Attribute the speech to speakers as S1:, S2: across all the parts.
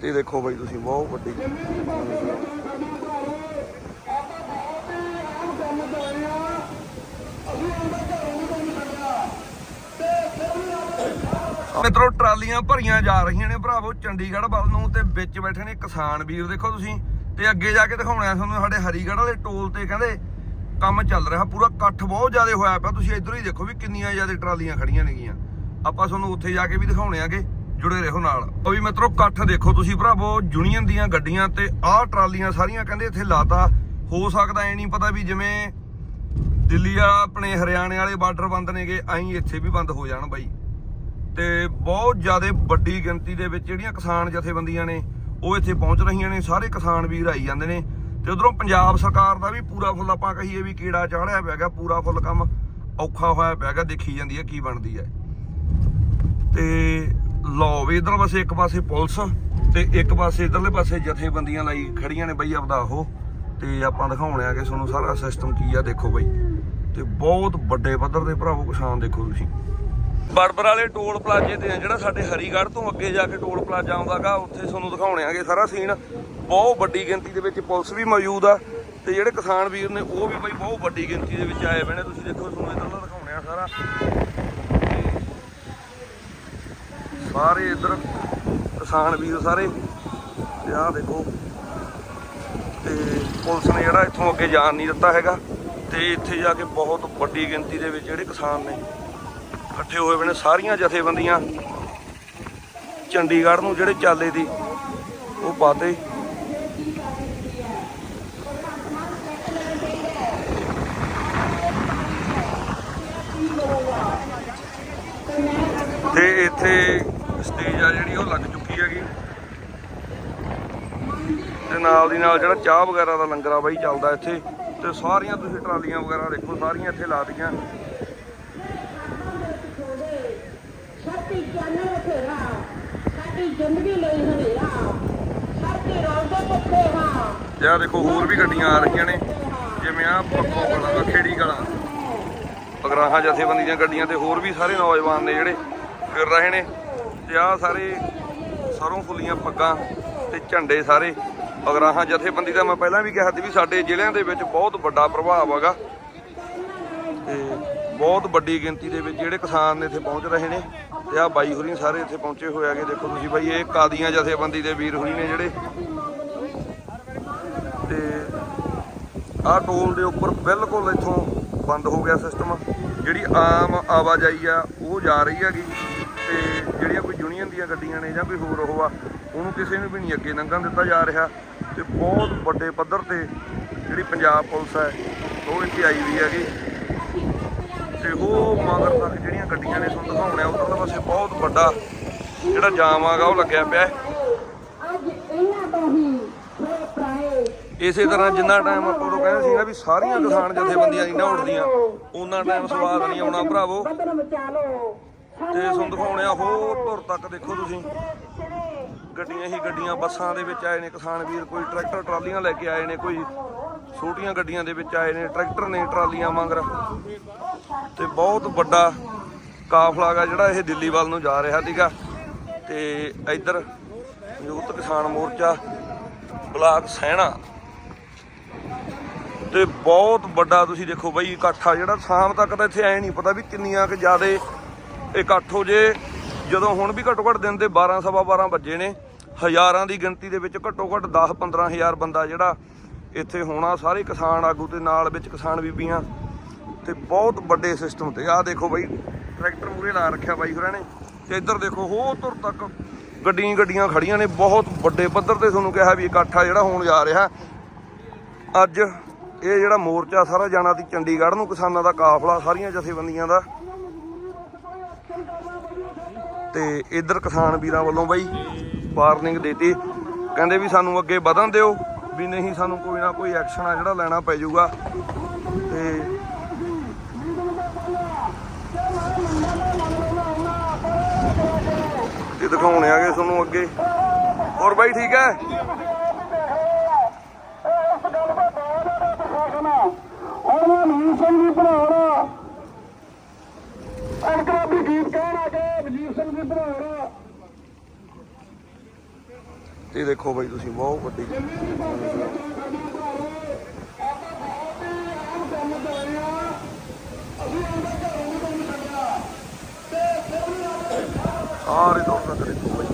S1: ਤੇ ਦੇਖੋ ਬਾਈ ਤੁਸੀਂ ਬਹੁਤ ਵੱਡੀ ਮਿੱਤਰੋ ਟਰਾਲੀਆਂ ਭਰੀਆਂ ਜਾ ਰਹੀਆਂ ਨੇ ਭਰਾਵੋ ਚੰਡੀਗੜ੍ਹ ਵੱਲ ਨੂੰ ਤੇ ਵਿੱਚ ਬੈਠੇ ਨੇ ਕਿਸਾਨ ਵੀਰ। ਦੇਖੋ ਤੁਸੀਂ ਤੇ ਅੱਗੇ ਜਾ ਕੇ ਦਿਖਾਉਣਾ ਤੁਹਾਨੂੰ ਸਾਡੇ ਹਰੀਗੜ੍ਹ ਵਾਲੇ ਟੋਲ ਤੇ ਕਹਿੰਦੇ ਕੰਮ ਚੱਲ ਰਿਹਾ ਪੂਰਾ ਇਕੱਠ ਬਹੁਤ ਜ਼ਿਆਦਾ ਹੋਇਆ ਪਿਆ। ਤੁਸੀਂ ਇੱਧਰੋਂ ਹੀ ਦੇਖੋ ਵੀ ਕਿੰਨੀਆਂ ਜ਼ਿਆਦਾ ਟਰਾਲੀਆਂ ਖੜੀਆਂ ਨੇਗੀਆਂ। ਆਪਾਂ ਤੁਹਾਨੂੰ ਉੱਥੇ ਜਾ ਕੇ ਵੀ ਦਿਖਾਉਣੇ ਆਗੇ, ਜੁੜੇ ਰਹੋ ਨਾਲ। ਉਹ ਵੀ ਮਿੱਤਰੋ, ਇਕੱਠ ਦੇਖੋ ਤੁਸੀਂ ਭਰਾਵੋ, ਯੂਨੀਅਨ ਦੀਆਂ ਗੱਡੀਆਂ ਤੇ ਆਹ ਟਰਾਲੀਆਂ ਸਾਰੀਆਂ ਕਹਿੰਦੇ ਇੱਥੇ ਲਾਤਾ। ਹੋ ਸਕਦਾ ਐ ਨਹੀਂ ਪਤਾ ਵੀ ਜਿਵੇਂ ਦਿੱਲੀ ਆ, ਆਪਣੇ ਹਰਿਆਣੇ ਵਾਲੇ ਬਾਰਡਰ ਬੰਦ ਨੇਗੇ, ਐਂ ਇੱਥੇ ਵੀ ਬੰਦ ਹੋ ਜਾਣ ਬਾਈ। ਤੇ ਬਹੁਤ ਜ਼ਿਆਦਾ ਵੱਡੀ ਗਿਣਤੀ ਦੇ ਵਿੱਚ ਜਿਹੜੀਆਂ ਕਿਸਾਨ ਜਥੇਬੰਦੀਆਂ ਨੇ, ਉਹ ਇੱਥੇ ਪਹੁੰਚ ਰਹੀਆਂ ਨੇ, ਸਾਰੇ ਕਿਸਾਨ ਵੀਰ ਆਈ ਜਾਂਦੇ ਨੇ। ਤੇ ਉਧਰੋਂ ਪੰਜਾਬ ਸਰਕਾਰ ਦਾ ਵੀ ਪੂਰਾ ਫੁੱਲ ਆਪਾਂ ਕਹੀਏ ਵੀ ਕੀੜਾ ਚਾੜਿਆ ਪਿਆ ਹੈਗਾ, ਪੂਰਾ ਫੁੱਲ ਕੰਮ ਔਖਾ ਹੋਇਆ ਪਿਆ ਹੈਗਾ, ਦੇਖੀ ਜਾਂਦੀ ਹੈ ਕੀ ਬਣਦੀ ਹੈ। ਤੇ ਲਓ ਵੀ ਇਧਰ ਪਾਸੇ ਇੱਕ ਪਾਸੇ ਪੁਲਿਸ ਤੇ ਇੱਕ ਪਾਸੇ ਇਧਰਲੇ ਪਾਸੇ ਜਥੇਬੰਦੀਆਂ ਲਈ ਖੜੀਆਂ ਨੇ ਬਈ ਆਪਦਾ ਉਹ। ਤੇ ਆਪਾਂ ਦਿਖਾਉਣੇ ਕਿ ਤੁਹਾਨੂੰ ਸਾਰਾ ਸਿਸਟਮ ਕੀ ਆ ਦੇਖੋ ਬਈ। ਤੇ ਬਹੁਤ ਵੱਡੇ ਪੱਧਰ ਦੇ ਭਰਾਵੋ ਕਿਸਾਨ ਦੇਖੋ ਤੁਸੀਂ। ਬੜਬਰ ਵਾਲੇ ਟੋਲ ਪਲਾਜ਼ੇ ਤੇ ਆ ਜਿਹੜਾ ਸਾਡੇ ਹਰੀਗੜ੍ਹ ਤੋਂ ਅੱਗੇ ਜਾ ਕੇ ਟੋਲ ਪਲਾਜ਼ਾ ਆਉਂਦਾਗਾ ਉੱਥੇ ਤੁਹਾਨੂੰ ਦਿਖਾਉਣੇ ਆਗੇ ਸਾਰਾ ਸੀਨ ਬਹੁਤ ਵੱਡੀ ਗਿਣਤੀ ਦੇ ਵਿੱਚ ਪੁਲਿਸ ਵੀ ਮੌਜੂਦ ਆ ਤੇ ਜਿਹੜੇ ਕਿਸਾਨ ਵੀਰ ਨੇ ਉਹ ਵੀ ਬਈ ਬਹੁਤ ਵੱਡੀ ਗਿਣਤੀ ਦੇ ਵਿੱਚ ਆਏ ਹੋਏ ਨੇ। ਤੁਸੀਂ ਦੇਖੋ ਤੁਹਾਨੂੰ ਇਧਰ ਦਾ ਦਿਖਾਉਣੇ ਆ ਸਾਰਾ। ਸਾਰੇ ਇੱਧਰ ਕਿਸਾਨ ਵੀਰ ਸਾਰੇ। ਤੇ ਆਹ ਦੇਖੋ। ਤੇ ਪੁਲਿਸ ਨੇ ਜਿਹੜਾ ਇੱਥੋਂ ਅੱਗੇ ਜਾਣ ਨਹੀਂ ਦਿੱਤਾ ਹੈਗਾ। ਤੇ ਇੱਥੇ ਜਾ ਕੇ ਬਹੁਤ ਵੱਡੀ ਗਿਣਤੀ ਦੇ ਵਿੱਚ ਜਿਹੜੇ ਕਿਸਾਨ ਨੇ ਇਕੱਠੇ ਹੋਏ ਹੋਏ ਨੇ, ਸਾਰੀਆਂ ਜਥੇਬੰਦੀਆਂ। ਚੰਡੀਗੜ੍ਹ ਨੂੰ ਜਿਹੜੇ ਚਾਲੇ ਦੀ ਉਹ ਪਾਤੇ। ਤੇ ਇੱਥੇ ਸਟੇਜ ਆ ਜਿਹੜੀ ਉਹ ਲੱਗ ਚੁੱਕੀ ਹੈਗੀ ਤੇ ਨਾਲ ਦੀ ਨਾਲ ਜਿਹੜਾ ਚਾਹ ਵਗੈਰਾ ਦਾ ਲੰਗਰ ਆ ਬਾਈ ਚੱਲਦਾ ਇੱਥੇ ਤੇ ਸਾਰੀਆਂ ਤੁਸੀਂ ਟਰਾਲੀਆਂ ਵਗੈਰਾ ਦੇਖੋ ਸਾਰੀਆਂ ਇੱਥੇ ਲਾ ਦਿੱਤੀਆਂ।
S2: ਸਾਡੀ ਜਾਨ ਬਥੇਰਾ ਸਾਡੀ ਜ਼ਿੰਦਗੀ ਲਈ ਹਨੇਰਾ ਸਾਡੇ ਰੋਜ਼ੇ ਪੱਕੇ ਹਾਂ
S1: ਤੇ ਆਹ ਦੇਖੋ ਹੋਰ ਵੀ ਗੱਡੀਆਂ ਆ ਰਹੀਆਂ ਨੇ ਜਿਵੇਂ ਆ ਪੱਖੋ ਕਲਾ ਖੇੜੀ ਕਲਾ ਪਗਰਾਹਾਂ ਜਥੇਬੰਦੀ ਦੀਆਂ ਗੱਡੀਆਂ ਤੇ ਹੋਰ ਵੀ ਸਾਰੇ ਨੌਜਵਾਨ ਨੇ ਜਿਹੜੇ ਫਿਰ ਰਹੇ ਨੇ। ਤੇ ਆਹ ਸਾਰੇ ਸਰੋਂ ਫੁੱਲੀਆਂ ਪੱਗਾਂ ਤੇ ਝੰਡੇ ਸਾਰੇ। ਪਗਰਾਹਾਂ ਜਥੇਬੰਦੀ ਦਾ ਮੈਂ ਪਹਿਲਾਂ ਵੀ ਕਿਹਾ ਸੀ ਵੀ ਸਾਡੇ ਜ਼ਿਲ੍ਹਿਆਂ ਦੇ ਵਿੱਚ ਬਹੁਤ ਵੱਡਾ ਪ੍ਰਭਾਵ ਹੈਗਾ। ਤੇ ਬਹੁਤ ਵੱਡੀ ਗਿਣਤੀ ਦੇ ਵਿੱਚ ਜਿਹੜੇ ਕਿਸਾਨ ਨੇ ਇੱਥੇ ਪਹੁੰਚ ਰਹੇ ਨੇ ਤੇ ਆਹ ਬਾਈ ਹੁਰੀ ਸਾਰੇ ਇੱਥੇ ਪਹੁੰਚੇ ਹੋਏ ਆਗੇ ਦੇਖੋ ਤੁਸੀਂ ਬਾਈ, ਇਹ ਕਾਦੀਆਂ ਜਥੇਬੰਦੀ ਦੇ ਵੀਰ ਹੁਰੀ ਨੇ ਜਿਹੜੇ। ਤੇ ਆਹ ਟੋਲ ਦੇ ਉੱਪਰ ਬਿਲਕੁਲ ਇੱਥੋਂ ਬੰਦ ਹੋ ਗਿਆ ਸਿਸਟਮ ਜਿਹੜੀ ਆਮ ਆਵਾਜਾਈ ਆ, ਉਹ ਜਾ ਰਹੀ ਹੈਗੀ। ਤੇ ਜਿਹੜੀਆਂ ਕੋਈ ਯੂਨੀਅਨ ਦੀਆਂ ਗੱਡੀਆਂ ਨੇ ਜਾਂ ਕੋਈ ਹੋਰ ਉਹ ਆ, ਉਹਨੂੰ ਕਿਸੇ ਨੂੰ ਵੀ ਨਹੀਂ ਅੱਗੇ ਲੰਘਣ ਦਿੱਤਾ ਜਾ ਰਿਹਾ। ਤੇ ਬਹੁਤ ਵੱਡੇ ਪੱਧਰ ਤੇ ਜਿਹੜੀ ਪੰਜਾਬ ਪੁਲਿਸ ਹੈ, ਉਹ ਇੱਥੇ ਆਈ ਹੋਈ ਹੈਗੀ। ਤੇ ਉਹ ਮਗਰ ਤੱਕ ਜਿਹੜੀਆਂ ਗੱਡੀਆਂ ਨੇ ਤੁਹਾਨੂੰ ਦਿਖਾਉਣੇ ਆ ਉਧਰਲੇ ਪਾਸੇ ਬਹੁਤ ਵੱਡਾ ਜਿਹੜਾ ਜਾਮ ਆਗਾ ਉਹ ਲੱਗਿਆ ਪਿਆ ਇਸੇ ਤਰ੍ਹਾਂ ਜਿੰਨਾ ਟਾਈਮ ਆਪਾਂ ਉਦੋਂ ਕਹਿੰਦੇ ਸੀ ਨਾ ਵੀ ਸਾਰੀਆਂ ਕਿਸਾਨ ਜਥੇਬੰਦੀਆਂ ਨਹੀਂ ਨਾ ਉੱਠਦੀਆਂ, ਉਹਨਾਂ ਟਾਈਮ ਸਵਾਦ ਨਹੀਂ ਆਉਣਾ, ਭਰਾਵੋ। ਤੇ ਤੁਹਾਨੂੰ ਦਿਖਾਉਣੇ ਆ ਹੋਰ ਧੁਰ ਤੱਕ ਦੇਖੋ ਤੁਸੀਂ। ਗੱਡੀਆਂ ਹੀ ਗੱਡੀਆਂ, ਬੱਸਾਂ ਦੇ ਵਿੱਚ ਆਏ ਨੇ ਕਿਸਾਨ ਵੀਰ, ਕੋਈ ਟਰੈਕਟਰ ਟਰਾਲੀਆਂ ਲੈ ਕੇ ਆਏ ਨੇ, ਕੋਈ ਛੋਟੀਆਂ ਗੱਡੀਆਂ ਦੇ ਵਿੱਚ ਆਏ ਨੇ, ਟਰੈਕਟਰ ਨੇ ਟਰਾਲੀਆਂ ਮਗਰ ਤੇ ਬਹੁਤ ਵੱਡਾ ਕਾਫਲਾ ਗਾ ਜਿਹੜਾ ਇਹ ਦਿੱਲੀ ਵੱਲ ਨੂੰ ਜਾ ਰਿਹਾ ਸੀਗਾ। ਤੇ ਇੱਧਰ ਯੂਥ ਕਿਸਾਨ ਮੋਰਚਾ ਬਲਾਕ ਸੈਣਾ। ਤੇ ਬਹੁਤ ਵੱਡਾ ਤੁਸੀਂ ਦੇਖੋ ਬਈ ਇਕੱਠਾ, ਜਿਹੜਾ ਸ਼ਾਮ ਤੱਕ ਤਾਂ ਇੱਥੇ ਐ ਨਹੀਂ ਪਤਾ ਵੀ ਕਿੰਨੀਆਂ ਕਿ ਜ਼ਿਆਦੇ ਇਕੱਠ ਹੋ ਜੇ। ਜਦੋਂ ਹੁਣ ਵੀ ਘੱਟੋ ਘੱਟ ਦਿਨ ਦੇ 12 ਸਵਾ 12 ਵਜੇ ਨੇ। ਹਜ਼ਾਰਾਂ ਦੀ ਗਿਣਤੀ ਦੇ ਵਿੱਚ ਘੱਟੋ ਘੱਟ 10 15000 ਬੰਦਾ ਜਿਹੜਾ ਇੱਥੇ ਹੋਣਾ, ਸਾਰੇ ਕਿਸਾਨ ਆਗੂ ਤੇ ਨਾਲ ਵਿੱਚ ਕਿਸਾਨ ਬੀਬੀਆਂ ਤੇ ਬਹੁਤ ਵੱਡੇ ਸਿਸਟਮ ਤੇ। ਆਹ ਦੇਖੋ ਬਾਈ, ਟਰੈਕਟਰ ਮੂਰੇ ਲਾ ਰੱਖਿਆ ਬਾਈ ਹੋਰਾਂ ਨੇ ਤੇ ਇੱਧਰ ਦੇਖੋ ਹੋ ਤੁਰ ਤੱਕ ਗੱਡੀਆਂ ਗੱਡੀਆਂ ਖੜੀਆਂ ਨੇ। ਬਹੁਤ ਵੱਡੇ ਪੱਧਰ ਤੇ ਤੁਹਾਨੂੰ ਕਿਹਾ ਵੀ ਇਕੱਠਾ ਜਿਹੜਾ ਹੋਣ ਜਾ ਰਿਹਾ। ਅੱਜ ਇਹ ਜਿਹੜਾ ਮੋਰਚਾ ਸਾਰਾ ਜਾਣਾ ਸੀ ਚੰਡੀਗੜ੍ਹ ਨੂੰ, ਕਿਸਾਨਾਂ ਦਾ ਕਾਫਲਾ, ਸਾਰੀਆਂ ਜਥੇਬੰਦੀਆਂ ਦਾ। ਤੇ ਇੱਧਰ ਕਿਸਾਨ ਵੀਰਾਂ ਵੱਲੋਂ ਬਾਈ ਵਾਰਨਿੰਗ ਦੇਤੀ। ਕਹਿੰਦੇ ਵੀ ਸਾਨੂੰ ਅੱਗੇ ਵਧਣ ਦਿਓ, ਵੀ ਨਹੀਂ ਸਾਨੂੰ ਕੋਈ ਨਾ ਕੋਈ ਐਕਸ਼ਨ ਆ ਜਿਹੜਾ ਲੈਣਾ ਪੈ ਜਾਊਗਾ। ਤੇ ਤੇ ਦਿਖਾਉਣੇ ਆਗੇ ਤੁਹਾਨੂੰ ਅੱਗੇ। ਹੋਰ ਬਾਈ ਠੀਕ ਹੈ?
S3: ਹੁਣ ਮੈਂ ਸਿੰਘ ਜੀ ਬਣਾਉਣਾ ਅੰਕਰਾਬੀ ਗੀਤ ਕਹਿਣ ਆ ਵਜੀਰ ਸਿੰਘ ਜੀ ਭਰਾ
S1: ਇਹ ਦੇਖੋ ਬਾਈ ਤੁਸੀਂ, ਬਹੁਤ ਵੱਡੀ। ਸਾਰੇ ਤੋਂ ਤੱਕ ਦੇਖੋ ਬਾਈ।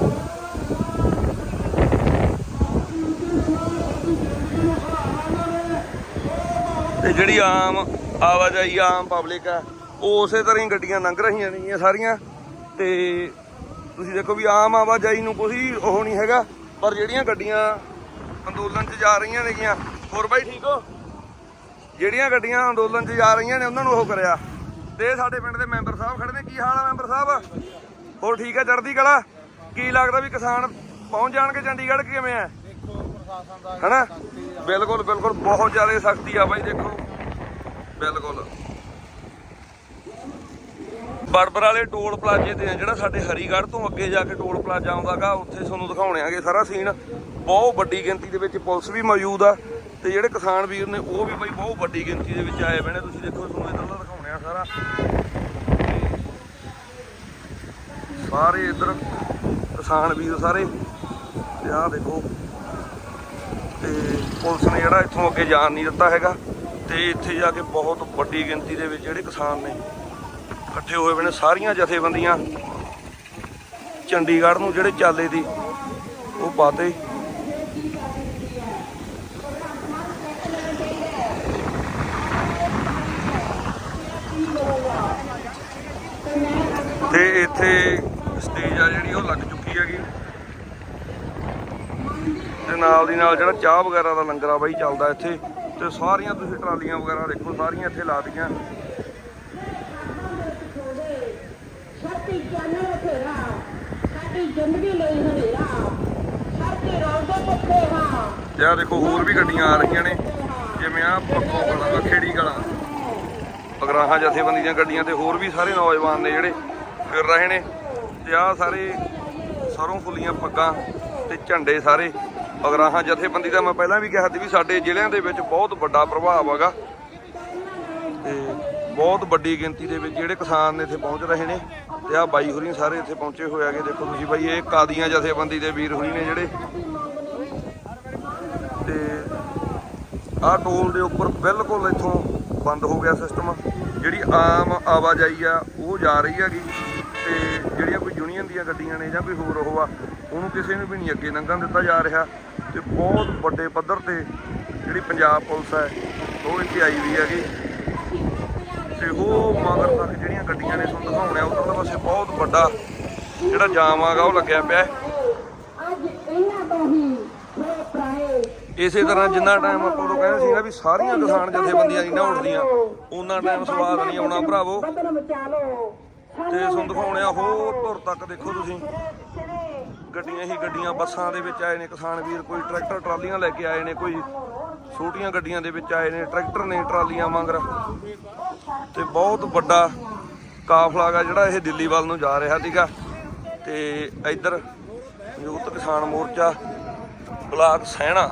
S1: ਤੇ ਜਿਹੜੀ ਆਮ ਆਵਾਜਾਈ, ਆਮ ਪਬਲਿਕ ਆ, ਉਹ ਉਸੇ ਤਰ੍ਹਾਂ ਹੀ ਗੱਡੀਆਂ ਲੰਘ ਰਹੀਆਂ ਨੇ ਸਾਰੀਆਂ। ਤੇ ਤੁਸੀਂ ਦੇਖੋ ਵੀ ਆਮ ਆਵਾਜਾਈ ਨੂੰ ਕੋਈ ਉਹ ਨਹੀਂ ਹੈਗਾ। ਪਰ ਜਿਹੜੀਆਂ ਗੱਡੀਆਂ ਅੰਦੋਲਨ 'ਚ ਜਾ ਰਹੀਆਂ ਨੇਗੀਆਂ ਹੋਰ ਬਾਈ ਠੀਕ ਹੋ? ਜਿਹੜੀਆਂ ਗੱਡੀਆਂ ਅੰਦੋਲਨ 'ਚ ਜਾ ਰਹੀਆਂ ਨੇ ਉਹਨਾਂ ਨੂੰ ਉਹ ਕਰਿਆ। ਤੇ ਸਾਡੇ ਪਿੰਡ ਦੇ ਮੈਂਬਰ ਸਾਹਿਬ ਖੜੇ ਨੇ ਕੀ ਹਾਲ ਆ ਮੈਂਬਰ ਸਾਹਿਬ? ਹੋਰ ਠੀਕ ਹੈ ਚੜ੍ਹਦੀ ਕਲਾ? ਕੀ ਲੱਗਦਾ ਵੀ ਕਿਸਾਨ ਪਹੁੰਚ ਜਾਣਗੇ ਚੰਡੀਗੜ੍ਹ ਕਿਵੇਂ ਆ? ਹਨਾ? ਬਿਲਕੁਲ ਬਿਲਕੁਲ ਬਹੁਤ ਜ਼ਿਆਦਾ ਸਖਤੀ ਆ ਬਾਈ ਦੇਖੋ। ਬਿਲਕੁਲ। ਬੜਬਰ ਵਾਲੇ ਟੋਲ ਪਲਾਜ਼ੇ ਤੇ ਆ, ਜਿਹੜਾ ਸਾਡੇ ਹਰੀਗੜ੍ਹ ਤੋਂ ਅੱਗੇ ਜਾ ਕੇ ਟੋਲ ਪਲਾਜ਼ਾ ਆਉਂਦਾਗਾ, ਉੱਥੇ ਤੁਹਾਨੂੰ ਦਿਖਾਉਣੇ ਆਗੇ ਸਾਰਾ ਸੀਨ। ਬਹੁਤ ਵੱਡੀ ਗਿਣਤੀ ਦੇ ਵਿੱਚ ਪੁਲਿਸ ਵੀ ਮੌਜੂਦ ਆ, ਤੇ ਜਿਹੜੇ ਕਿਸਾਨ ਵੀਰ ਨੇ, ਉਹ ਵੀ ਬਈ ਬਹੁਤ ਵੱਡੀ ਗਿਣਤੀ ਦੇ ਵਿੱਚ ਆਏ ਹੋਏ ਤੁਸੀਂ ਦੇਖੋ, ਤੁਹਾਨੂੰ ਇਧਰ ਦਾ ਦਿਖਾਉਣੇ ਆ ਸਾਰਾ। ਸਾਰੇ ਇਧਰ ਕਿਸਾਨ ਵੀਰ ਸਾਰੇ, ਤੇ ਆਹ ਦੇਖੋ। ਤੇ ਪੁਲਿਸ ਨੇ ਜਿਹੜਾ ਇੱਥੋਂ ਅੱਗੇ ਜਾਣ ਨਹੀਂ ਦਿੱਤਾ ਹੈਗਾ, ਤੇ ਇੱਥੇ ਜਾ ਕੇ ਬਹੁਤ ਵੱਡੀ ਗਿਣਤੀ ਦੇ ਵਿੱਚ ਜਿਹੜੇ ਕਿਸਾਨ ਨੇ ਇਕੱਠੇ ਹੋਏ ਹੋਏ ਨੇ, ਸਾਰੀਆਂ ਜਥੇਬੰਦੀਆਂ ਚੰਡੀਗੜ੍ਹ ਨੂੰ ਜਿਹੜੇ ਚਾਲੇ ਦੀ ਉਹ ਪਾਤੇ। ਤੇ ਇੱਥੇ ਸਟੇਜ ਆ ਜਿਹੜੀ, ਉਹ ਲੱਗ ਚੁੱਕੀ ਹੈਗੀ। ਤੇ ਨਾਲ ਦੀ ਨਾਲ ਜਿਹੜਾ ਚਾਹ ਵਗੈਰਾ ਦਾ ਲੰਗਰ ਆ ਬਾਈ ਚੱਲਦਾ ਇੱਥੇ। ਤੇ ਸਾਰੀਆਂ ਤੁਸੀਂ ਟਰਾਲੀਆਂ ਵਗੈਰਾ ਦੇਖੋ, ਸਾਰੀਆਂ ਇੱਥੇ ਲਾ ਦਿੱਤੀਆਂ।
S2: ਸਾਡੀ ਜਾਨ ਬਥੇਰਾ ਸਾਡੀ ਜ਼ਿੰਦਗੀ ਲਈ ਹਨੇਰਾ ਸਾਡੇ ਰੋਜ਼ੇ ਭੁੱਖੇ ਹਾਂ
S1: ਤੇ ਆਹ ਦੇਖੋ, ਹੋਰ ਵੀ ਗੱਡੀਆਂ ਆ ਰਹੀਆਂ ਨੇ। ਜਿਵੇਂ ਆ ਪੱਕੋ ਕਲਾ ਖੇੜੀ ਕਲਾ ਅਗਰਾਹਾਂ ਜਥੇਬੰਦੀ ਦੀਆਂ ਗੱਡੀਆਂ ਤੇ ਹੋਰ ਵੀ ਸਾਰੇ ਨੌਜਵਾਨ ਨੇ ਜਿਹੜੇ ਫਿਰ ਰਹੇ ਨੇ। ਤੇ ਆਹ ਸਾਰੇ ਸਰੋਂ ਫੁੱਲੀਆਂ ਪੱਗਾਂ ਤੇ ਝੰਡੇ ਸਾਰੇ। ਅਗਰਾਹਾਂ ਜਥੇਬੰਦੀ ਦਾ ਮੈਂ ਪਹਿਲਾਂ ਵੀ ਕਿਹਾ ਸੀ ਵੀ ਸਾਡੇ ਜ਼ਿਲ੍ਹਿਆਂ ਦੇ ਵਿੱਚ ਬਹੁਤ ਵੱਡਾ ਪ੍ਰਭਾਵ ਹੈਗਾ। ਤੇ ਬਹੁਤ ਵੱਡੀ ਗਿਣਤੀ ਦੇ ਵਿੱਚ ਜਿਹੜੇ ਕਿਸਾਨ ਨੇ ਇੱਥੇ ਪਹੁੰਚ ਰਹੇ ਨੇ ਤੇ ਆਹ ਬਾਈ ਹੁਰੀ ਸਾਰੇ ਇੱਥੇ ਪਹੁੰਚੇ ਹੋਏ ਆਗੇ ਦੇਖੋ ਤੁਸੀਂ ਬਾਈ, ਇਹ ਕਾਦੀਆਂ ਜਥੇਬੰਦੀ ਦੇ ਵੀਰ ਹੁਰੀ ਨੇ ਜਿਹੜੇ। ਤੇ ਆਹ ਟੋਲ ਦੇ ਉੱਪਰ ਬਿਲਕੁਲ ਇੱਥੋਂ ਬੰਦ ਹੋ ਗਿਆ ਸਿਸਟਮ ਜਿਹੜੀ ਆਮ ਆਵਾਜਾਈ ਆ, ਉਹ ਜਾ ਰਹੀ ਹੈਗੀ। ਤੇ ਜਿਹੜੀਆਂ ਕੋਈ ਯੂਨੀਅਨ ਦੀਆਂ ਗੱਡੀਆਂ ਨੇ ਜਾਂ ਕੋਈ ਹੋਰ ਉਹ ਆ, ਉਹਨੂੰ ਕਿਸੇ ਨੂੰ ਵੀ ਨਹੀਂ ਅੱਗੇ ਲੰਘਣ ਦਿੱਤਾ ਜਾ ਰਿਹਾ। ਤੇ ਬਹੁਤ ਵੱਡੇ ਪੱਧਰ ਤੇ ਜਿਹੜੀ ਪੰਜਾਬ ਪੁਲਿਸ ਹੈ, ਉਹ ਇੱਥੇ ਆਈ ਵੀ ਹੈਗੀ। ਤੇ ਉਹ ਮਗਰ ਤੱਕ ਜਿਹੜੀਆਂ ਗੱਡੀਆਂ ਨੇ ਤੁਹਾਨੂੰ ਦਿਖਾਉਣੇ ਆ ਉਧਰਲੇ ਪਾਸੇ ਬਹੁਤ ਵੱਡਾ ਜਿਹੜਾ ਜਾਮ ਆਗਾ, ਉਹ ਲੱਗਿਆ ਪਿਆ ਇਸੇ ਤਰ੍ਹਾਂ ਜਿੰਨਾ ਟਾਈਮ ਆਪਾਂ ਉਦੋਂ ਕਹਿੰਦੇ ਸੀ ਨਾ ਵੀ ਸਾਰੀਆਂ ਕਿਸਾਨ ਜਥੇਬੰਦੀਆਂ ਨਹੀਂ ਨਾ ਉੱਠਦੀਆਂ ਉਹਨਾਂ ਟਾਈਮ ਸਵਾਦ ਨਹੀਂ ਆਉਣਾ ਭਰਾਵੋ। ਤੇ ਤੁਹਾਨੂੰ ਦਿਖਾਉਣੇ ਆ ਹੋਰ ਧੁਰ ਤੱਕ ਦੇਖੋ ਤੁਸੀਂ। ਗੱਡੀਆਂ ਹੀ ਗੱਡੀਆਂ, ਬੱਸਾਂ ਦੇ ਵਿੱਚ ਆਏ ਨੇ ਕਿਸਾਨ ਵੀਰ, ਕੋਈ ਟਰੈਕਟਰ, ਟਰਾਲੀਆਂ ਲੈ ਕੇ ਆਏ ਨੇ, ਕੋਈ ਛੋਟੀਆਂ ਗੱਡੀਆਂ ਦੇ ਵਿੱਚ ਆਏ ਨੇ, ਟਰੈਕਟਰ ਨੇ ਟਰਾਲੀਆਂ ਵਾਂਗਰ। ਤੇ ਬਹੁਤ ਵੱਡਾ ਕਾਫਲਾ ਗਾ ਜਿਹੜਾ ਇਹ ਦਿੱਲੀ ਵੱਲ ਨੂੰ ਜਾ ਰਿਹਾ ਸੀਗਾ। ਤੇ ਇੱਧਰ ਸੰਯੁਕਤ ਕਿਸਾਨ ਮੋਰਚਾ ਬਲਾਕ ਸੈਣਾ।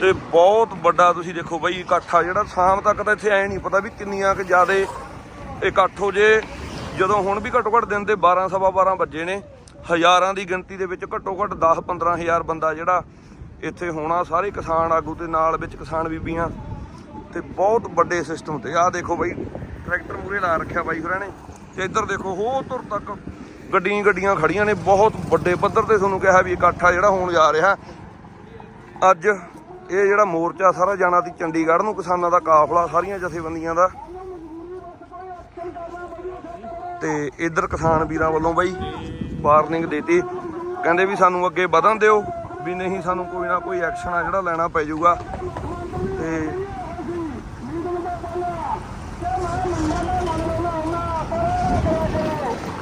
S1: ਤੇ ਬਹੁਤ ਵੱਡਾ ਤੁਸੀਂ ਦੇਖੋ ਬਈ ਇਕੱਠਾ ਜਿਹੜਾ, ਸ਼ਾਮ ਤੱਕ ਤਾਂ ਇੱਥੇ ਐ ਨਹੀਂ ਪਤਾ ਵੀ ਕਿੰਨੀਆਂ ਕਿ ਜ਼ਿਆਦੇ ਇਕੱਠ ਹੋ ਜੇ। ਜਦੋਂ ਹੁਣ ਵੀ ਘੱਟੋ ਘੱਟ ਦਿਨ ਦੇ 12 ਸਵਾ 12 ਵਜੇ ਨੇ। ਹਜ਼ਾਰਾਂ ਦੀ ਗਿਣਤੀ ਦੇ ਵਿੱਚ ਘੱਟੋ ਘੱਟ 10 15 ਹਜ਼ਾਰ ਬੰਦਾ ਜਿਹੜਾ ਇੱਥੇ ਹੋਣਾ, ਸਾਰੇ ਕਿਸਾਨ ਆਗੂ ਤੇ ਨਾਲ ਵਿੱਚ ਕਿਸਾਨ ਬੀਬੀਆਂ ਤੇ ਬਹੁਤ ਵੱਡੇ ਸਿਸਟਮ ਤੇ। ਆਹ ਦੇਖੋ ਬਾਈ, ਟਰੈਕਟਰ ਮੂਰੇ ਲਾ ਰੱਖਿਆ ਬਾਈ ਹੋਰਾਂ ਨੇ। ਤੇ ਇੱਧਰ ਦੇਖੋ ਹੋ ਤੁਰ ਤੱਕ ਗੱਡੀਆਂ ਗੱਡੀਆਂ ਖੜੀਆਂ ਨੇ। ਬਹੁਤ ਵੱਡੇ ਪੱਧਰ ਤੇ ਤੁਹਾਨੂੰ ਕਿਹਾ ਵੀ ਇਕੱਠ ਆ ਜਿਹੜਾ ਹੋਣ ਜਾ ਰਿਹਾ। ਅੱਜ ਇਹ ਜਿਹੜਾ ਮੋਰਚਾ ਸਾਰਾ ਜਾਣਾ ਸੀ ਚੰਡੀਗੜ੍ਹ ਨੂੰ, ਕਿਸਾਨਾਂ ਦਾ ਕਾਫਲਾ, ਸਾਰੀਆਂ ਜਥੇਬੰਦੀਆਂ ਦਾ। ਤੇ ਇੱਧਰ ਕਿਸਾਨ ਵੀਰਾਂ ਵੱਲੋਂ ਬਾਈ ਵਾਰਨਿੰਗ ਦੇਤੀ। ਕਹਿੰਦੇ ਵੀ ਸਾਨੂੰ ਅੱਗੇ ਵਧਣ ਦਿਓ। ਵੀ ਨਹੀਂ ਸਾਨੂੰ ਕੋਈ ਨਾ ਕੋਈ ਐਕਸ਼ਨ ਆ ਜਿਹੜਾ ਲੈਣਾ ਪੈ ਜਾਊਗਾ। ਤੇ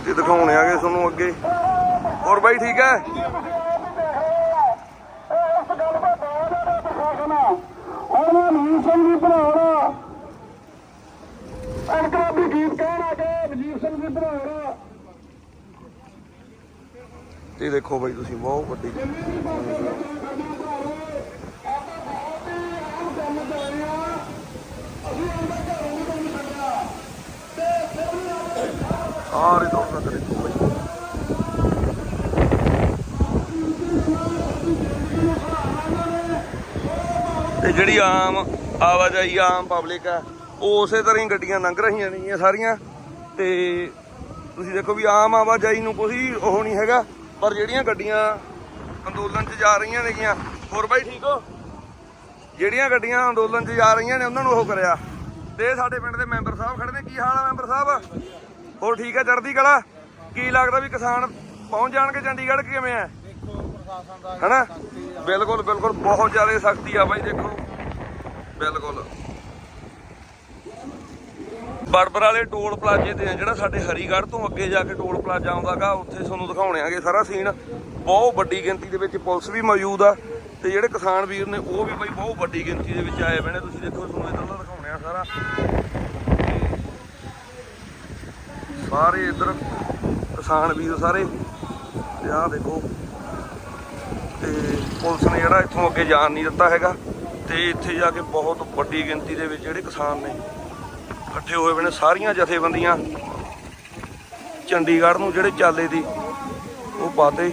S1: ਤੇ ਦਿਖਾਉਣੇ ਆਗੇ ਤੁਹਾਨੂੰ ਅੱਗੇ। ਹੋਰ ਬਾਈ ਠੀਕ ਹੈ
S3: ਉਹਨਾਂ ਨੂੰ ਸਿੰਘ ਜੀ ਭਰਾ ਅਨਕਰਾਬੀ ਗੀਤ ਕਹਿਣ ਆ ਗਏ ਵਜੀਰ ਸਿੰਘ ਜੀ ਭਰਾ
S1: ਇਹ ਦੇਖੋ ਬਾਈ ਤੁਸੀਂ, ਬਹੁਤ ਵੱਡੀ ਸਾਰੇ ਤੋਂ ਤੱਕ ਦੇਖੋ ਬਈ। ਤੇ ਜਿਹੜੀ ਆਮ ਆਵਾਜਾਈ, ਆਮ ਪਬਲਿਕ ਆ, ਉਹ ਉਸੇ ਤਰ੍ਹਾਂ ਹੀ ਗੱਡੀਆਂ ਲੰਘ ਰਹੀਆਂ ਨੇ ਸਾਰੀਆਂ। ਤੇ ਤੁਸੀਂ ਦੇਖੋ ਵੀ ਆਮ ਆਵਾਜਾਈ ਨੂੰ ਕੋਈ ਉਹ ਨਹੀਂ ਹੈਗਾ। ਪਰ ਜਿਹੜੀਆਂ ਗੱਡੀਆਂ ਅੰਦੋਲਨ 'ਚ ਜਾ ਰਹੀਆਂ ਨੇਗੀਆਂ ਹੋਰ ਬਾਈ ਠੀਕ ਹੋ? ਜਿਹੜੀਆਂ ਗੱਡੀਆਂ ਅੰਦੋਲਨ 'ਚ ਜਾ ਰਹੀਆਂ ਨੇ ਉਹਨਾਂ ਨੂੰ ਉਹ ਕਰਿਆ। ਤੇ ਸਾਡੇ ਪਿੰਡ ਦੇ ਮੈਂਬਰ ਸਾਹਿਬ ਖੜੇ ਨੇ ਕੀ ਹਾਲ ਆ ਮੈਂਬਰ ਸਾਹਿਬ? ਹੋਰ ਠੀਕ ਹੈ ਚੜ੍ਹਦੀ ਕਲਾ? ਕੀ ਲੱਗਦਾ ਵੀ ਕਿਸਾਨ ਪਹੁੰਚ ਜਾਣਗੇ ਚੰਡੀਗੜ੍ਹ ਕਿਵੇਂ ਆ? ਹਨਾ? ਬਿਲਕੁਲ ਬਿਲਕੁਲ ਬਹੁਤ ਜ਼ਿਆਦਾ ਸਖਤੀ ਆ ਬਾਈ ਦੇਖੋ। ਬਿਲਕੁਲ। ਬੜਬੜ ਵਾਲੇ ਟੋਲ ਪਲਾਜ਼ੇ ਤੇ ਆ, ਜਿਹੜਾ ਸਾਡੇ ਹਰੀਗੜ੍ਹ ਤੋਂ ਅੱਗੇ ਜਾ ਕੇ ਟੋਲ ਪਲਾਜ਼ਾ ਆਉਂਦਾਗਾ ਉੱਥੇ ਤੁਹਾਨੂੰ ਦਿਖਾਉਣੇ ਆਗੇ ਸਾਰਾ ਸੀਨ ਬਹੁਤ ਵੱਡੀ ਗਿਣਤੀ ਦੇ ਵਿੱਚ ਪੁਲਿਸ ਵੀ ਮੌਜੂਦ ਆ, ਤੇ ਜਿਹੜੇ ਕਿਸਾਨ ਵੀਰ ਨੇ, ਉਹ ਵੀ ਬਈ ਬਹੁਤ ਵੱਡੀ ਗਿਣਤੀ ਦੇ ਵਿੱਚ ਆਏ ਹੋਏ ਤੁਸੀਂ ਦੇਖੋ, ਤੁਹਾਨੂੰ ਇੱਧਰ ਦਾ ਦਿਖਾਉਣੇ ਆ ਸਾਰਾ। ਸਾਰੇ ਇੱਧਰ ਕਿਸਾਨ ਵੀਰ ਸਾਰੇ। ਤੇ ਆਹ ਦੇਖੋ, ਤੇ ਪੁਲਿਸ ਨੇ ਜਿਹੜਾ ਇੱਥੋਂ ਅੱਗੇ ਜਾਣ ਨਹੀਂ ਦਿੱਤਾ ਹੈਗਾ। ਤੇ ਇੱਥੇ ਜਾ ਕੇ ਬਹੁਤ ਵੱਡੀ ਗਿਣਤੀ ਦੇ ਵਿੱਚ ਜਿਹੜੇ ਕਿਸਾਨ ਨੇ ਇਕੱਠੇ ਹੋਏ ਹੋਏ ਨੇ ਸਾਰੀਆਂ ਜਥੇਬੰਦੀਆਂ। ਚੰਡੀਗੜ੍ਹ ਨੂੰ ਜਿਹੜੇ ਚਾਲੇ ਦੀ ਉਹ ਪਾਤੇ।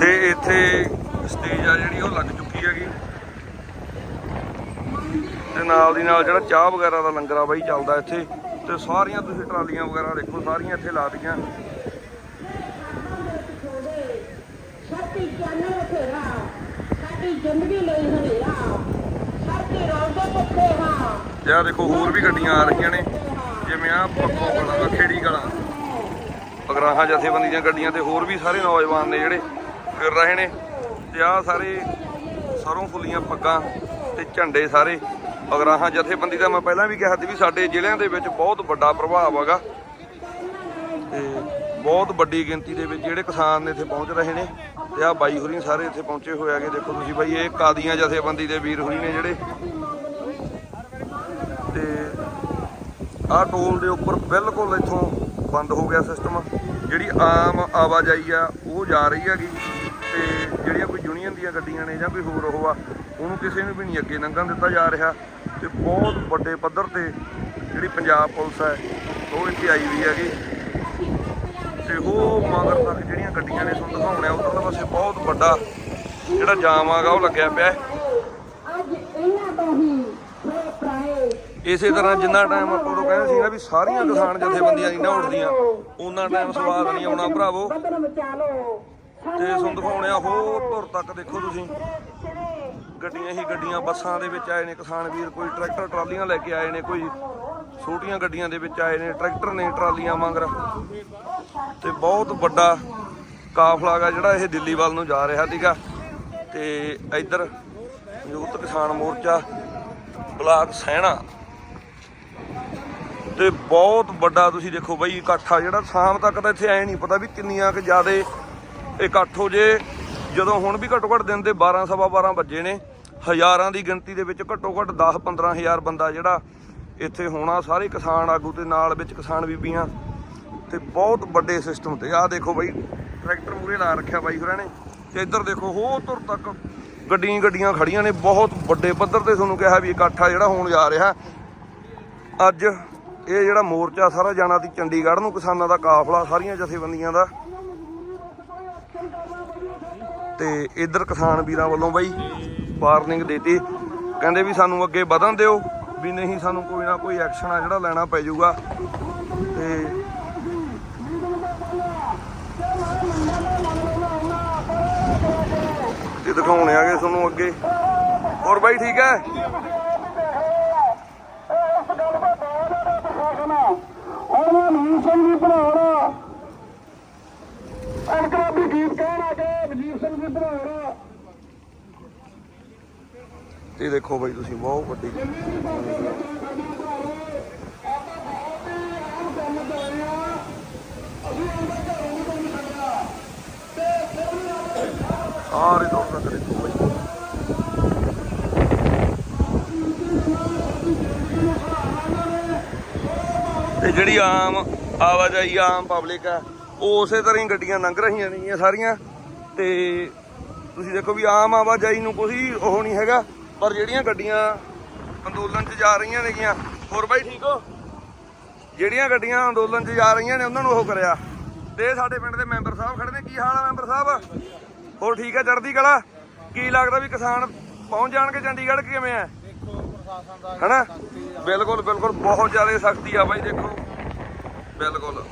S1: ਤੇ ਇੱਥੇ ਸਟੇਜ ਆ ਜਿਹੜੀ ਉਹ ਲੱਗ ਚੁੱਕੀ ਹੈਗੀ। ਤੇ ਨਾਲ ਦੀ ਨਾਲ ਜਿਹੜਾ ਚਾਹ ਵਗੈਰਾ ਦਾ ਲੰਗਰ ਆ ਬਾਈ ਚੱਲਦਾ ਇੱਥੇ। ਤੇ ਸਾਰੀਆਂ ਤੁਸੀਂ ਟਰਾਲੀਆਂ ਵਗੈਰਾ ਦੇਖੋ, ਸਾਰੀਆਂ ਇੱਥੇ ਲਾ ਦਿੱਤੀਆਂ।
S2: ਸਾਡੀ ਜਾਨ ਬਥੇਰਾ ਸਾਡੀ ਜ਼ਿੰਦਗੀ ਲਈ ਹਨੇਰਾ ਸਾਡੇ ਰੋਜ਼ੇ ਭੁੱਖੇ ਹਾਂ।
S1: ਤੇ ਆ ਦੇਖੋ ਹੋਰ ਵੀ ਗੱਡੀਆਂ ਆ ਰਹੀਆਂ ਨੇ। ਜਿਵੇਂ ਆ ਪੱਕੋ ਕਲਾਂ ਦਾ ਖੇੜੀ ਕਲਾਂ ਅਗਰਾਹਾਂ ਜਥੇਬੰਦੀ ਦੀਆਂ ਗੱਡੀਆਂ ਤੇ ਹੋਰ ਵੀ ਸਾਰੇ ਨੌਜਵਾਨ ਨੇ ਜਿਹੜੇ ਫਿਰ ਰਹੇ ਨੇ। ਤੇ ਆ ਸਾਰੇ ਸਰੋਂ ਫੁੱਲੀਆਂ ਪੱਗਾਂ ਤੇ ਝੰਡੇ ਸਾਰੇ। ਅਗਰਾਹਾਂ ਜਥੇਬੰਦੀ ਦਾ ਮੈਂ ਪਹਿਲਾਂ ਵੀ ਕਿਹਾ ਸੀ ਵੀ ਸਾਡੇ ਜ਼ਿਲ੍ਹਿਆਂ ਦੇ ਵਿੱਚ ਬਹੁਤ ਵੱਡਾ ਪ੍ਰਭਾਵ ਹੈਗਾ। ਤੇ ਬਹੁਤ ਵੱਡੀ ਗਿਣਤੀ ਦੇ ਵਿੱਚ ਜਿਹੜੇ ਕਿਸਾਨ ਨੇ ਇੱਥੇ ਪਹੁੰਚ ਰਹੇ ਨੇ। ਤੇ ਆ ਬਾਈ ਹੋਰੀ ਸਾਰੇ ਇੱਥੇ ਪਹੁੰਚੇ ਹੋਏ ਆਗੇ ਦੇਖੋ ਤੁਸੀਂ ਬਾਈ, ਇਹ ਕਾਦੀਆਂ ਜਥੇਬੰਦੀ ਦੇ ਵੀਰ ਹੋਰੀ ਨੇ ਜਿਹੜੇ। ਤੇ ਆਹ ਟੋਲ ਦੇ ਉੱਪਰ ਬਿਲਕੁਲ ਇੱਥੋਂ ਬੰਦ ਹੋ ਗਿਆ ਸਿਸਟਮ ਜਿਹੜੀ ਆਮ ਆਵਾਜਾਈ ਆ, ਉਹ ਜਾ ਰਹੀ ਹੈਗੀ। ਤੇ ਜਿਹੜੀਆਂ ਕੋਈ ਯੂਨੀਅਨ ਦੀਆਂ ਗੱਡੀਆਂ ਨੇ ਜਾਂ ਕੋਈ ਹੋਰ ਉਹ ਆ, ਉਹਨੂੰ ਕਿਸੇ ਨੂੰ ਵੀ ਨਹੀਂ ਅੱਗੇ ਲੰਘਣ ਦਿੱਤਾ ਜਾ ਰਿਹਾ। ਤੇ ਬਹੁਤ ਵੱਡੇ ਪੱਧਰ ਤੇ ਜਿਹੜੀ ਪੰਜਾਬ ਪੁਲਿਸ ਹੈ, ਉਹ ਇੱਥੇ ਆਈ ਹੋਈ ਹੈਗੀ। ਤੇ ਉਹ ਮਗਰ ਤੱਕ ਜਿਹੜੀਆਂ ਗੱਡੀਆਂ ਨੇ ਤੁਹਾਨੂੰ ਦਿਖਾਉਣੇ ਆ, ਉਧਰਲੇ ਪਾਸੇ ਬਹੁਤ ਵੱਡਾ ਜਿਹੜਾ ਜਾਮ ਆਗਾ, ਉਹ ਲੱਗਿਆ ਪਿਆ। ਇਸੇ ਤਰ੍ਹਾਂ ਜਿੰਨਾ ਟਾਈਮ ਆਪਾਂ ਉਦੋਂ ਕਹਿੰਦੇ ਸੀ ਨਾ ਵੀ ਸਾਰੀਆਂ ਕਿਸਾਨ ਜਥੇਬੰਦੀਆਂ ਨਹੀਂ ਨਾ ਉੱਠਦੀਆਂ, ਉਹਨਾਂ ਟਾਈਮ ਸਵਾਦ ਨਹੀਂ ਆਉਣਾ, ਭਰਾਵੋ। ਤੇ ਤੁਹਾਨੂੰ ਦਿਖਾਉਣੇ ਆ ਹੋਰ ਧੁਰ ਤੱਕ ਦੇਖੋ ਤੁਸੀਂ। ਗੱਡੀਆਂ ਹੀ ਗੱਡੀਆਂ, ਬੱਸਾਂ ਦੇ ਵਿੱਚ ਆਏ ਨੇ ਕਿਸਾਨ ਵੀਰ, ਕੋਈ ਟਰੈਕਟਰ ਟਰਾਲੀਆਂ ਲੈ ਕੇ ਆਏ ਨੇ, ਕੋਈ ਛੋਟੀਆਂ ਗੱਡੀਆਂ ਦੇ ਵਿੱਚ ਆਏ ਨੇ, ਟਰੈਕਟਰ ਨੇ ਟਰਾਲੀਆਂ ਮਗਰ ਤੇ ਬਹੁਤ ਵੱਡਾ ਕਾਫਲਾ ਗਾ ਜਿਹੜਾ ਇਹ ਦਿੱਲੀ ਵੱਲ ਨੂੰ ਜਾ ਰਿਹਾ ਸੀਗਾ। ਤੇ ਇੱਧਰ ਸੰਯੁਕਤ ਕਿਸਾਨ ਮੋਰਚਾ ਬਲਾਕ ਸੈਣਾ। ਤੇ ਬਹੁਤ ਵੱਡਾ ਤੁਸੀਂ ਦੇਖੋ ਬਈ ਇਕੱਠਾ ਜਿਹੜਾ, ਸ਼ਾਮ ਤੱਕ ਤਾਂ ਇੱਥੇ ਐ ਨਹੀਂ ਪਤਾ ਵੀ ਕਿੰਨੀਆਂ ਕੁ ਜ਼ਿਆਦੇ ਇਕੱਠ ਹੋ ਜੇ। ਜਦੋਂ ਹੁਣ ਵੀ ਘੱਟੋ ਘੱਟ ਦਿਨ ਦੇ 12 ਸਵਾ 12 ਵਜੇ ਨੇ, ਹਜ਼ਾਰਾਂ ਦੀ ਗਿਣਤੀ ਦੇ ਵਿੱਚ ਘੱਟੋ ਘੱਟ 10 15000 ਬੰਦਾ ਜਿਹੜਾ ਇੱਥੇ ਹੋਣਾ, ਸਾਰੇ ਕਿਸਾਨ ਆਗੂ ਤੇ ਨਾਲ ਵਿੱਚ ਕਿਸਾਨ ਬੀਬੀਆਂ ਤੇ ਬਹੁਤ ਵੱਡੇ ਸਿਸਟਮ ਤੇ। ਆਹ ਦੇਖੋ ਬਾਈ, ਟਰੈਕਟਰ ਮੂਰੇ ਲਾ ਰੱਖਿਆ ਬਾਈ ਹੋਰਾਂ ਨੇ ਤੇ ਇੱਧਰ ਦੇਖੋ ਹੋ ਤੁਰ ਤੱਕ ਗੱਡੀਆਂ ਗੱਡੀਆਂ ਖੜੀਆਂ ਨੇ, ਬਹੁਤ ਵੱਡੇ ਪੱਧਰ ਤੇ ਤੁਹਾਨੂੰ ਕਿਹਾ ਵੀ ਇਕੱਠ ਜਿਹੜਾ ਹੋਣ ਜਾ ਰਿਹਾ। ਅੱਜ ਇਹ ਜਿਹੜਾ ਮੋਰਚਾ ਸਾਰਾ ਜਾਣਾ ਸੀ ਚੰਡੀਗੜ੍ਹ ਨੂੰ, ਕਿਸਾਨਾਂ ਦਾ ਕਾਫਲਾ, ਸਾਰੀਆਂ ਜਥੇਬੰਦੀਆਂ ਦਾ। ਤੇ ਇਧਰ ਕਿਸਾਨ ਵੀਰਾਂ ਵੱਲੋਂ ਬਾਈ ਵਾਰਨਿੰਗ ਦਿੱਤੀ। ਕਹਿੰਦੇ ਵੀ ਸਾਨੂੰ ਅੱਗੇ ਵਧਣ ਦਿਓ, ਵੀ ਨਹੀਂ ਸਾਨੂੰ ਕੋਈ ਨਾ ਕੋਈ ਐਕਸ਼ਨ ਆ ਜਿਹੜਾ ਲੈਣਾ ਪੈ ਜਾਊਗਾ। ਤੇ ਤੇ ਦਿਖਾਉਣੇ ਆਗੇ ਤੁਹਾਨੂੰ ਅੱਗੇ। ਹੋਰ ਬਾਈ ਠੀਕ ਹੈ?
S3: ਇਸ ਗੱਲ ਦਾ ਬਣਾਉਣਾ ਇਨਕਲਾਬੀ ਗੀਤ ਵਜੀਰ ਸਿੰਘ ਜੀ ਬਣਾਉਣਾ
S1: ਤੇ ਦੇਖੋ ਬਾਈ ਤੁਸੀਂ ਬਹੁਤ ਵੱਡੀ ਸਾਰੇ ਤੋਂ ਤੱਕ ਦੇਖੋ ਬਾਈ। ਤੇ ਜਿਹੜੀ ਆਮ ਆਵਾਜਾਈ ਆਮ ਪਬਲਿਕ ਆ ਉਹ ਉਸੇ ਤਰ੍ਹਾਂ ਹੀ ਗੱਡੀਆਂ ਲੰਘ ਰਹੀਆਂ ਨੇਗੀਆਂ ਸਾਰੀਆਂ। ਤੇ ਤੁਸੀਂ ਦੇਖੋ ਵੀ ਆਮ ਆਵਾਜਾਈ ਨੂੰ ਕੋਈ ਉਹ ਨਹੀਂ ਹੈਗਾ ਪਰ ਜਿਹੜੀਆਂ ਗੱਡੀਆਂ ਅੰਦੋਲਨ 'ਚ ਜਾ ਰਹੀਆਂ ਨੇਗੀਆਂ ਹੋਰ ਬਾਈ ਠੀਕ ਹੋ? ਜਿਹੜੀਆਂ ਗੱਡੀਆਂ ਅੰਦੋਲਨ 'ਚ ਜਾ ਰਹੀਆਂ ਨੇ ਉਹਨਾਂ ਨੂੰ ਉਹ ਕਰਿਆ। ਤੇ ਸਾਡੇ ਪਿੰਡ ਦੇ ਮੈਂਬਰ ਸਾਹਿਬ ਖੜੇ ਨੇ ਕੀ ਹਾਲ ਆ ਮੈਂਬਰ ਸਾਹਿਬ? ਹੋਰ ਠੀਕ ਹੈ ਚੜ੍ਹਦੀ ਕਲਾ? ਕੀ ਲੱਗਦਾ ਵੀ ਕਿਸਾਨ ਪਹੁੰਚ ਜਾਣਗੇ ਚੰਡੀਗੜ੍ਹ ਕਿਵੇਂ ਆ?
S4: ਦੇਖੋ ਪ੍ਰਸ਼ਾਸਨ ਦਾ
S1: ਹਨਾ? ਬਿਲਕੁਲ ਬਿਲਕੁਲ ਬਹੁਤ ਜ਼ਿਆਦਾ ਸਖਤੀ ਆ ਬਾਈ ਦੇਖੋ। ਬਿਲਕੁਲ।